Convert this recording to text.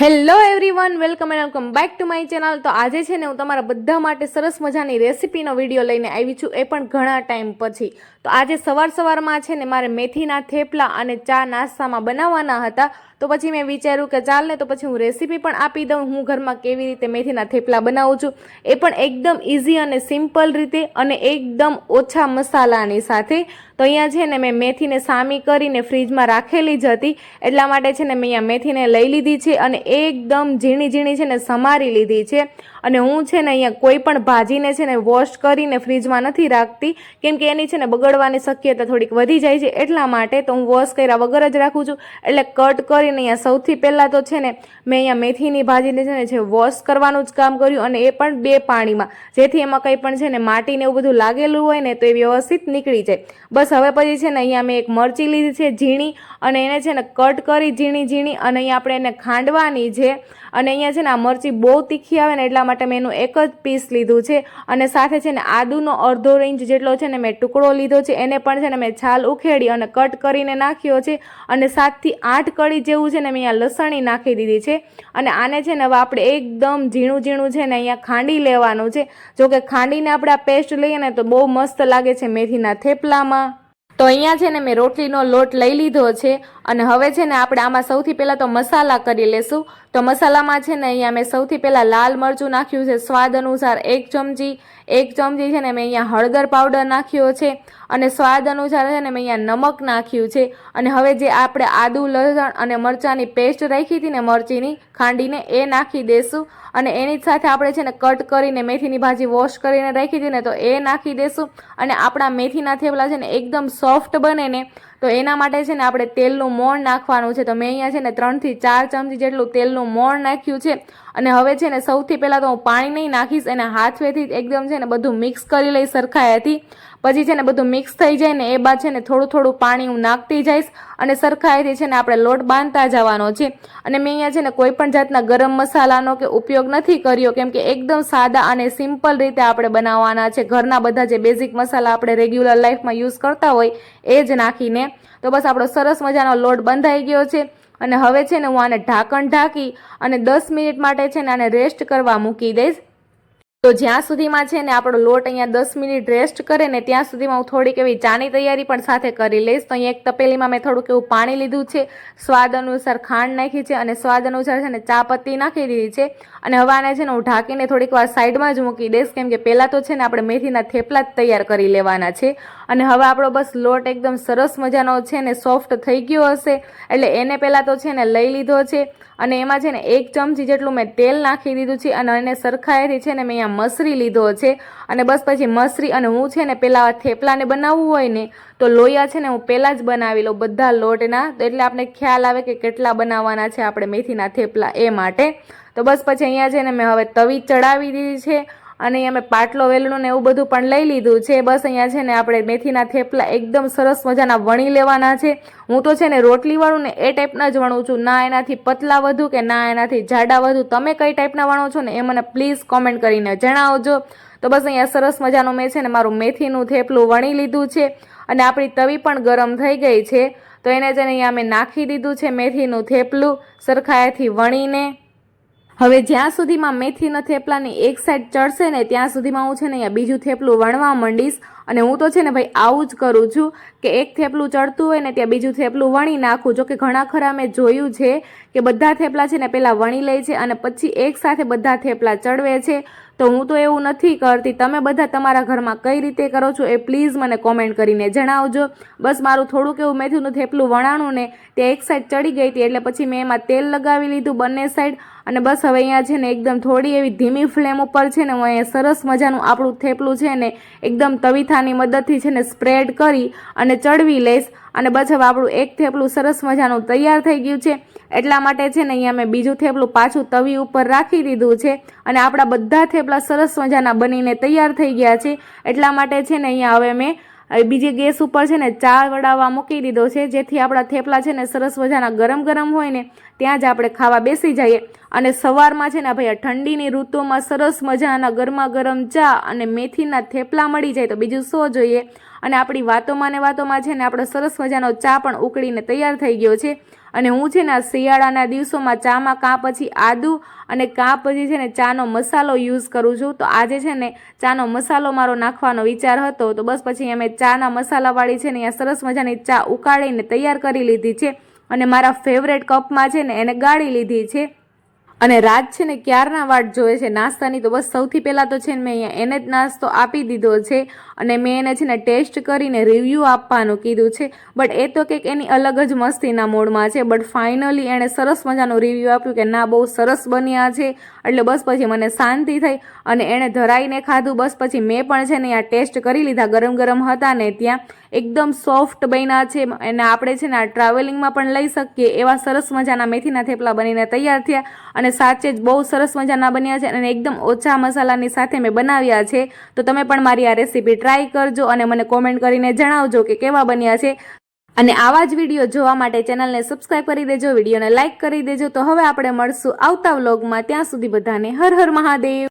Hello everyone welcome and welcome back to my channel તો આજે છે ને હું તમારા બધા માટે સરસ મજાની રેસીપીનો વીડિયો લઈને આવી છું એ પણ ઘણા ટાઈમ પછી. તો આજે સવાર સવારમાં છે ને મારે મેથીના થેપલા અને ચા નાસ્તામાં બનાવવાના હતા. તો પછી મેં વિચાર્યું કે ચાલને તો પછી હું રેસીપી પણ આપી દઉં. હું ઘરમાં કેવી રીતે મેથીના થેપલા બનાવું છું એ પણ એકદમ ઇઝી અને સિમ્પલ રીતે અને એકદમ ઓછા મસાલાની સાથે. તો અહીંયા છે ને મેં મેથીને સામી કરીને ફ્રીજમાં રાખેલી જ હતી. એટલા માટે છે ને મેં અહીંયા મેથીને લઈ લીધી છે અને એકદમ ઝીણી ઝીણી છે ને સમારી લીધી છે. અને હું છે ને અહીંયા કોઈ પણ ભાજીને છે ને વોશ કરીને ફ્રીજમાં નથી રાખતી, કેમ કે એની છે ને બગડવાની શક્યતા થોડીક વધી જાય છે. એટલા માટે તો હું વોશ કર્યા વગર જ રાખું છું. એટલે કટ કરીને અહીંયા સૌથી પહેલાં તો છે ને મેં અહીંયા મેથીની ભાજીને છે ને જે વોશ કરવાનું જ કામ કર્યું અને એ પણ બે પાણીમાં. જેથી એમાં કંઈ પણ છે ને માટીને એવું બધું લાગેલું હોય ને તો એ વ્યવસ્થિત નીકળી જાય. બસ હવે પછી છે ને અહીંયા મેં એક મરચી લીધી છે, ઝીણી, અને એને છે ને કટ કરી ઝીણી ઝીણી, અને અહીંયા આપણે એને ખાંડવાની છે. અને અહીંયા છે ને આ મરચી બહુ તીખી આવે ને એટલા માટે મેં એનું એક જ પીસ લીધું છે અને સાથે છે ને આદુનો અડધો ઇંચ જેટલો છે ને મેં ટુકડો લીધો છે. એને પણ છે ને મેં છાલ ઉખેડી અને કટ કરીને નાખ્યો છે અને સાતથી આઠ કળી જેવું છે ને મેં અહીંયા લસણી નાખી દીધી છે. અને આને છે ને આપણે એકદમ ઝીણું ઝીણું છે ને અહીંયા ખાંડી લેવાનું છે. જો કે ખાંડીને આપણે આ પેસ્ટ લઈએ ને તો બહુ મસ્ત લાગે છે મેથીના થેપલામાં. તો અહીંયા છે ને મેં રોટલીનો લોટ લઈ લીધો છે અને હવે છે ને આપણે આમાં સૌથી પહેલાં તો મસાલા કરી લેશું. તો મસાલામાં છે ને અહીંયા મેં સૌથી પહેલાં લાલ મરચું નાખ્યું છે, સ્વાદ અનુસાર એક ચમચી એક ચમચી છે ને મેં અહીંયા હળદર પાવડર નાખ્યો છે અને સ્વાદ અનુસાર છે ને મેં અહીંયા નમક નાખ્યું છે. અને હવે જે આપણે આદુ, લસણ અને મરચાંની પેસ્ટ રાખી હતી ને મરચીની, ખાંડીને એ નાખી દેશું. અને એની સાથે આપણે છે ને કટ કરીને મેથીની ભાજી વોશ કરીને રાખી હતી ને તો એ નાખી દેશું. અને આપણા મેથીના થેપલા છે ને એકદમ સોફ્ટ બને ને તો એના માટે છે ને આપણે તેલનું મોણ નાખવાનું છે. તો મેં અહીંયા છે ને ત્રણથી ચાર ચમચી જેટલું તેલનું મોણ નાખ્યું છે. અને હવે છે ને સૌથી પહેલાં તો હું પાણી નહીં નાખીશ, એને હાથવેથી એકદમ છે ને બધું મિક્સ કરી લઈ સરખાયાથી પછી છે ને બધું મિક્સ થઈ જાય ને એ બાદ છે ને થોડું થોડું પાણી હું નાખતી જઈશ. અને સરખાઈથી છે ને આપણે લોટ બાંધતા જવાનો છે. અને મેં અહીંયા છે ને કોઈ પણ જાતના ગરમ મસાલાનો કે ઉપયોગ નથી કર્યો, કેમ કે એકદમ સાદા અને સિમ્પલ રીતે આપણે બનાવવાના છે. ઘરના બધા જે બેઝિક મસાલા આપણે રેગ્યુલર લાઈફમાં યુઝ કરતા હોય, એ જ નાખીને. તો બસ આપણો સરસ મજાનો લોટ બંધાઈ ગયો છે. અને હવે છે ને હું આને ઢાંકણ ઢાંકી અને દસ મિનિટ માટે છે ને આને રેસ્ટ કરવા મૂકી દઈશ. તો જ્યાં સુધીમાં છે ને આપણો લોટ અહીંયા દસ મિનિટ રેસ્ટ કરે ને ત્યાં સુધીમાં હું થોડીક એવી ચાની તૈયારી પણ સાથે કરી લઈશ. તો અહીંયા એક તપેલીમાં મેં થોડુંક એવું પાણી લીધું છે. સ્વાદ અનુસાર ખાંડ નાખી છે અને સ્વાદ અનુસાર છે ને ચા પત્તી નાખી દીધી છે. અને હવે આને છે ને હું ઢાંકીને થોડીક વાર સાઈડમાં જ મૂકી દઈશ. કેમ કે પહેલાં તો છે ને આપણે મેથીના થેપલા જ તૈયાર કરી લેવાના છે. અને હવે આપણો બસ લોટ એકદમ સરસ મજાનો છે ને સોફ્ટ થઈ ગયો હશે. એટલે એને પહેલાં તો છે ને લઈ લીધો છે. અને એમાં છે ને એક ચમચી જેટલું મેં તેલ નાખી દીધું છે અને એને સરખાઈથી છે ને મેં અહીંયા મસરી લીધો છે. અને બસ પછી મસરી અને હું છે ને પહેલાં થેપલાને બનાવવું હોય ને તો લોયા છે ને હું પહેલાં જ બનાવી લઉં બધા લોટના. તો એટલે આપણે ખ્યાલ આવે કે કેટલા બનાવવાના છે આપણે મેથીના થેપલા એ માટે. તો બસ પછી અહીંયા છે ને મેં હવે તવી ચડાવી દીધી છે. અને અમે પાટલો વેલણું ને એવું બધું પણ લઈ લીધું છે. બસ અહીંયા છે ને આપણે મેથીના થેપલા એકદમ સરસ મજાના વણી લેવાના છે. હું તો છે ને રોટલીવાળું ને એ ટાઈપના જ વણું છું. ના એનાથી પતલા વધુ કે ના એનાથી જાડા વધુ? તમે કઈ ટાઈપના વણો છો ને એ મને પ્લીઝ કોમેન્ટ કરીને જણાવજો. તો બસ અહીંયા સરસ મજાનું મેં છે ને મારું મેથીનું થેપલું વણી લીધું છે અને આપણી તવી પણ ગરમ થઈ ગઈ છે. તો એને ને અહીંયા મેં નાખી દીધું છે મેથીનું થેપલું સરખાયાથી વણીને. હવે જ્યાં સુધીમાં મેથીના થેપલાની એક સાઈડ ચડશે ને ત્યાં સુધીમાં હું છે ને અહીંયા બીજું થેપલું વણવા માંડીશ. અને હું તો છે ને ભાઈ આવું જ કરું છું. કે એક થેપલું ચડતું હોય ને ત્યાં બીજું થેપલું વણી નાખું. જો કે ઘણા ખરા મેં જોયું છે કે બધા થેપલા છે ને પહેલાં વણી લે છે અને પછી એક સાથે બધા થેપલા ચડવે છે. તો હું તો એવું નથી કરતી. તમે બધા તમારા ઘરમાં કઈ રીતે કરો છો એ પ્લીઝ મને કોમેન્ટ કરીને જણાવજો. બસ મારું થોડુંક એવું મેથીનું થેપલું વણાણું ને તે એક સાઈડ ચડી ગઈ હતી એટલે પછી મેં એમાં તેલ લગાવી લીધું બંને સાઈડ અને બસ હવે અહીંયા છે ને એકદમ થોડી એવી ધીમી ફ્લેમ ઉપર છે ને હું અહીંયા સરસ મજાનું આપણું થેપલું છે ને એકદમ તવીથાની મદદથી છે ને સ્પ્રેડ કરી અને ચડવી લઈશ. અને બસ હવે આપણું એક થેપલું સરસ મજાનું તૈયાર થઈ ગયું છે. એટલા માટે છે ને અહીંયા મેં બીજું થેપલું પાછું તવી ઉપર રાખી દીધું છે. અને આપણા બધા થેપલા સરસ મજાના બનીને તૈયાર થઈ ગયા છે. એટલા માટે છે ને અહીંયા હવે મેં બીજી ગેસ ઉપર છે ને ચા વડાવવા મૂકી દીધો છે. જેથી આપણા થેપલા છે ને સરસ મજાના ગરમ ગરમ હોય ને ત્યાં જ આપણે ખાવા બેસી જઈએ. અને સવારમાં છે ને ભાઈ ઠંડીની ઋતુમાં સરસ મજાના ગરમા ગરમ ચા અને મેથીના થેપલા મળી જાય તો બીજું શું જોઈએ? અને આપણી વાતોમાં ને વાતોમાં છે ને આપણો સરસ મજાનો ચા પણ ઉકળીને તૈયાર થઈ ગયો છે. અને હું છે ને આ શિયાળાના દિવસોમાં ચામાં કાં પછી આદુ અને કાં પછી છે ને ચાનો મસાલો યુઝ કરું છું. તો આજે છે ને ચાનો મસાલો મારો નાખવાનો વિચાર હતો. તો બસ પછી અમે ચાના મસાલાવાળી છે ને અહીંયા સરસ મજાની ચા ઉકાળીને તૈયાર કરી લીધી છે. અને મારા ફેવરેટ કપમાં છે ને એને ગાળી લીધી છે. અને રાત છે ને ક્યારના વાટ જોવે છે? નાસ્તાની તો બસ સૌથી પહેલાં તો છે ને મેં અહીંયા એને જ નાસ્તો આપી દીધો છે અને મેં એને છે ને ટેસ્ટ કરીને રિવ્યૂ આપવાનું કીધું છે. બટ એ તો કંઈક એની અલગ જ મસ્તીના મોડમાં છે. બટ ફાઇનલી એણે સરસ મજાનું રિવ્યૂ આપ્યું કે ના, બહુ સરસ બન્યા છે. એટલે બસ પછી મને શાંતિ થઈ અને એણે ધરાઈને ખાધું. બસ પછી મેં પણ છે ને આ ટેસ્ટ કરી લીધા. ગરમ ગરમ હતા ને ત્યાં. એકદમ સોફ્ટ બન્યા છે અને આપણે છે ને આ ટ્રાવેલિંગમાં પણ લઈ શકીએ એવા સરસ મજાના મેથીના થેપલા બનીને તૈયાર થયા અને સાચે જ બહુ સરસ મજાના બન્યા છે અને એકદમ ઓછા મસાલાની સાથે મેં બનાવ્યા છે. તો તમે પણ મારી આ રેસીપી ટ્રાય કરજો અને મને કોમેન્ટ કરીને જણાવજો કે કેવા બન્યા છે. અને આવા જ વીડિયો જોવા માટે ચેનલને સબસ્ક્રાઇબ કરી દેજો, વિડીયોને લાઇક કરી દેજો. તો હવે આપણે મળશું આવતા વ્લોગમાં. ત્યાં સુધી બધાને હર હર મહાદેવ.